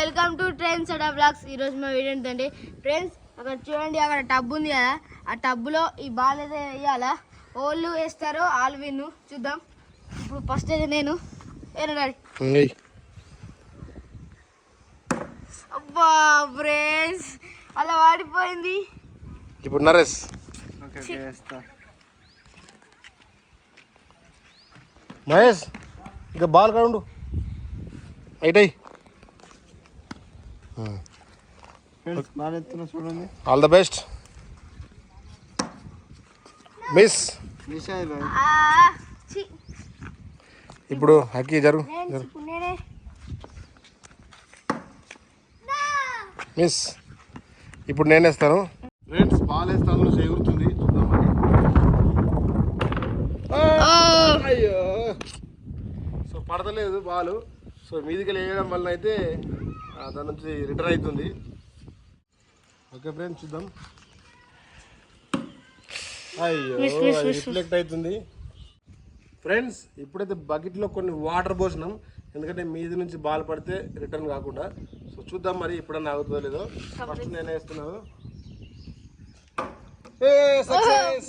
Welcome to ట్రైన్ సెడా blogs ఈరోజు మా వీడియో ఏంటంటే ఫ్రెండ్స్ అక్కడ చూడండి అక్కడ టబ్ ఉంది కదా. ఆ టబ్లో ఈ బాల్ అయితే వేయాలా? ఓళ్ళు వేస్తారో వాళ్ళు విన్ను. చూద్దాం. ఇప్పుడు ఫస్ట్ అయితే నేను. అబ్బా ఫ్రెండ్స్ అలా వాడిపోయింది. ఇప్పుడు నరేష్. మహేష్ ఇంకా బాల్ కాడు అయిటాయి చూడండి. All the best miss. ఇప్పుడు హక్కీ జరుగు మిస్ ఇప్పుడు నేను వేస్తాను. ఫ్రెండ్స్ బాల్ వేస్తాను మరి. అయ్యో. సో పడతలేదు బాల్. సో మీదికి వేయడం వల్ల అయితే దాని నుంచి రిటర్న్ అవుతుంది. ఓకే ఫ్రెండ్స్ చూద్దాం. అయ్యో రిఫ్లెక్ట్ అవుతుంది. ఫ్రెండ్స్ ఇప్పుడైతే బకెట్లో కొన్ని వాటర్ పోసినాం. ఎందుకంటే మీది నుంచి బాల్ పడితే రిటర్న్ కాకుండా. సో చూద్దాం మరి ఇప్పుడన్నా ఆగుతుందో లేదో. ఫస్ట్ నేనే వేస్తున్నాను. సక్సెస్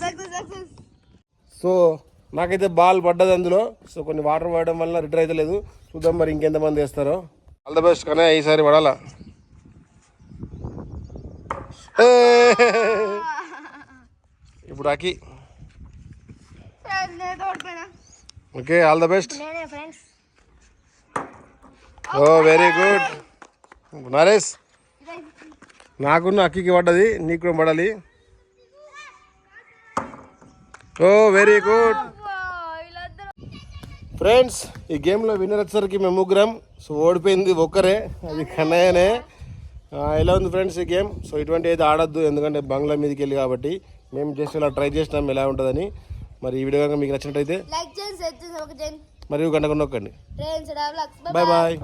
సో నాకైతే బాల్ పడ్డది అందులో. సో కొన్ని వాటర్ పడడం వల్ల రిటర్న్ అయితే లేదు చూద్దాం మరి ఇంకెంతమంది వేస్తారో. ఆల్ ద బెస్ట్ కానీ ఈసారి పడాలా? ఇప్పుడు అకి okay all the best. Oh very good. Naresh నాకున్న అక్కికి పడ్డది నీకు కూడా పడాలి. ఓ వెరీ గుడ్. ఫ్రెండ్స్ ఈ గేమ్లో విన్నర్ వచ్చేసరికి మేము ముగ్గురం. సో ఓడిపోయింది ఒక్కరే. అది కన్నయ్యనే. ఎలా ఉంది ఫ్రెండ్స్ ఈ గేమ్ సో ఇటువంటి అయితే ఆడొద్దు ఎందుకంటే బంగ్లా మీదకి వెళ్ళి కాబట్టి మేము జస్ట్ ఇలా ట్రై చేసినాం ఎలా ఉంటుందని. మరి ఈ వీడియో కనుక మీకు నచ్చినట్టయితే లైక్ చేయండి షేర్ చేయండి ఒక చేయండి. మరియు గంట బాయ్ బాయ్ బాయ్